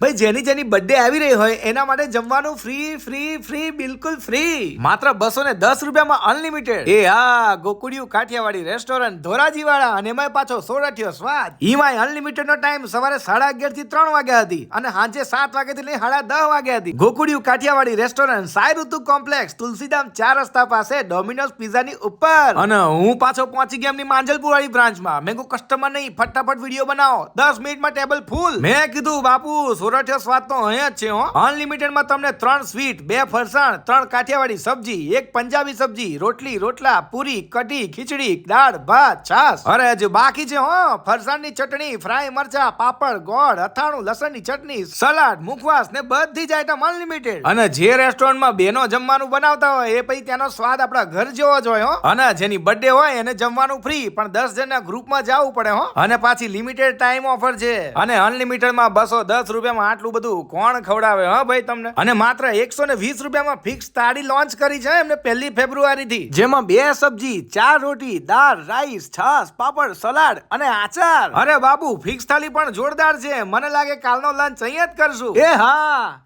ભાઈ, જેની જેની બર્થડે આવી રહી હોય, એના માટે જમવાનું ફ્રી ફ્રી ફ્રી બિલકુલ ફ્રી માત્ર બસો ને દસ રૂપિયામાં અનલિમિટેડ એ હા ગોકુડિયું કાઠિયાવાડી રેસ્ટોરન્ટ ધોરાજી વાળા અને એમાં પાછો સોરઠિયો સ્વાદ. ઈમાય અનલિમિટેડ નો ટાઈમ સવારે સાડા અગિયારથી ત્રણ વાગ્યા હતી અને સાંજે સાત વાગ્યાથી લઈ સાડા દસ વાગ્યા હતી. ગોકુડિયું કાઠિયાવાડી રેસ્ટોરન્ટ સાઈ ઋતુ કોમ્પ્લેક્સ તુલસીધામ ચાર રસ્તા પાસે ડોમિનોઝ પિઝાની ઉપર. અને હું પાછો પહોંચી ગયા એમની માંજલપુર વાળી બ્રાન્ચમાં મેં કોઈ કસ્ટમર નહીં, ફટાફટ વીડિયો બનાવો. દસ મિનિટમાં ટેબલ ફૂલ મેં કીધું, બાપુ સોરઠિયો સ્વાદ તો અહીંયા જ છે, હો. અનલિમિટેડમાં તમને ત્રણ સ્વીટ, બે ફરસાણ, ત્રણ કાઠિયાવાડી સબ્જી, એક પંજાબી સબ્જી, રોટલી, રોટલા, પૂરી, કઢી, ખીચડી, દાળ, ભાત છાસ અરે, હજુ બાકી છે, હો. ફરસાણની ચટણી, ફ્રાય મરચા, પાપડ, ગોળ, અથાણું, લસણની ચટણી, સલાડ, મુખવાસ ને બધી જ આઈટમ અનલિમિટેડ. અને જે રેસ્ટોરન્ટમાં બેનો જમવાનું બનાવતા હોય, એ પછી ત્યાંનો સ્વાદ આપણા ઘર જેવો જ હોય, હો. અને જેની બર્થડે હોય, એને જમવાનું ફ્રી પણ દસ જણના ગ્રુપમાં જવું પડે, હો. અને પાછી લિમિટેડ ટાઈમ ઓફર છે. અને અનલિમિટેડમાં બસો દસ રૂપિયામાં આટલું બધું કોણ ખવડાવે હા ભાઈ તમને? અને માત્ર એકસો ને વીસ રૂપિયામાં ફિક્સ થાળી લોન્ચ કરી છે એમને પહેલી ફેબ્રુઆરી થી જેમાં બે સબ્જી ચાર રોટી દાળ રાઈસ છાસ પાપડ સલાડ અને આચાર. અરે બાબુ ફિક્સ થાળી પણ જોરદાર છે. મને લાગે કાલનો લંચ અહીંયા જ કરશું. એ હા.